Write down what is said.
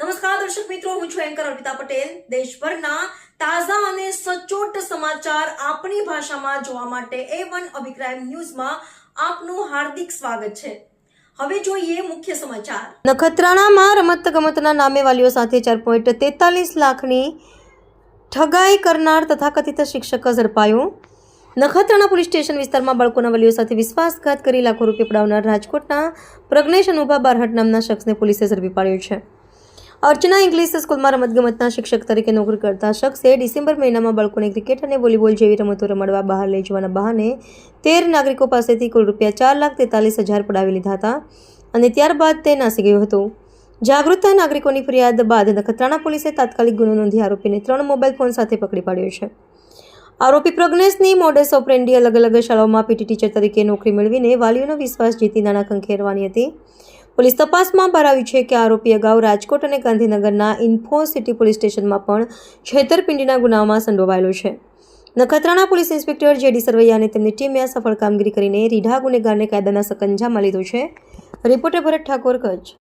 નમસ્કાર, દર્શક મિત્રો, હું છું એન્કર અર્પિતા પટેલ. દેશભરના તાજા અને સચોટ સમાચાર આપણી ભાષામાં જોવા માટે એ વન અભિપ્રાય ન્યૂઝમાં આપનું હાર્દિક સ્વાગત છે. હવે જોઈએ મુખ્ય સમાચાર. નખત્રાણામાં રમત ગમતના નામે વાલીઓ સાથે ચાર પોઈન્ટ તેતાલીસ લાખની ઠગાઈ કરનાર તથાકથિત શિક્ષક ઝડપાયો. નખત્રાણા પોલીસ સ્ટેશન વિસ્તારમાં બાળકોના વાલીઓ સાથે વિશ્વાસઘાત કરી લાખો રૂપિયા પડાવનાર રાજકોટના પ્રજ્ઞેશ અનુભા બારહટ નામના શખ્સને પોલીસે ઝડપી પાડ્યો છે. અર્ચના ઇંગ્લિશ સ્કૂલમાં રમતગમતના શિક્ષક તરીકે નોકરી કરતા શખ્સે ડિસેમ્બર મહિનામાં બાળકોને ક્રિકેટ અને વોલીબોલ જેવી રમતો રમાડવા બહાર લઈ જવાના બહાને તેર નાગરિકો પાસેથી કુલ રૂપિયા ચાર લાખ તેતાલીસ હજાર પડાવી લીધા હતા અને ત્યારબાદ તે નાસી ગયો હતો. જાગૃત નાગરિકોની ફરિયાદ બાદ નખત્રાણા પોલીસે તાત્કાલિક ગુનો નોંધી આરોપીને ત્રણ મોબાઈલ ફોન સાથે પકડી પાડ્યો છે. આરોપી પ્રજ્ઞેશની મોડેસ ઓપરેન્ડી અલગ અલગ શાળાઓમાં પીટી ટીચર તરીકે નોકરી મેળવીને વાલીઓનો વિશ્વાસ જીતી નાણાં ખંખેરવાની હતી. પોલીસ તપાસમાં બહાર આવ્યું છે કે આરોપી અગાઉ રાજકોટ અને ગાંધીનગરના ઇન્ફોસિટી પોલીસ સ્ટેશનમાં પણ છેતરપિંડીના ગુનામાં સંડોવાયેલો છે. Nakhatrana police inspector JD Sarvaiya અને તેમની ટીમે આ સફળ કામગીરી કરીને રીઢા ગુનેગારને કાયદાના સકંજામાં લીધો છે. રિપોર્ટર ભરત ઠાકોર કચ્છ.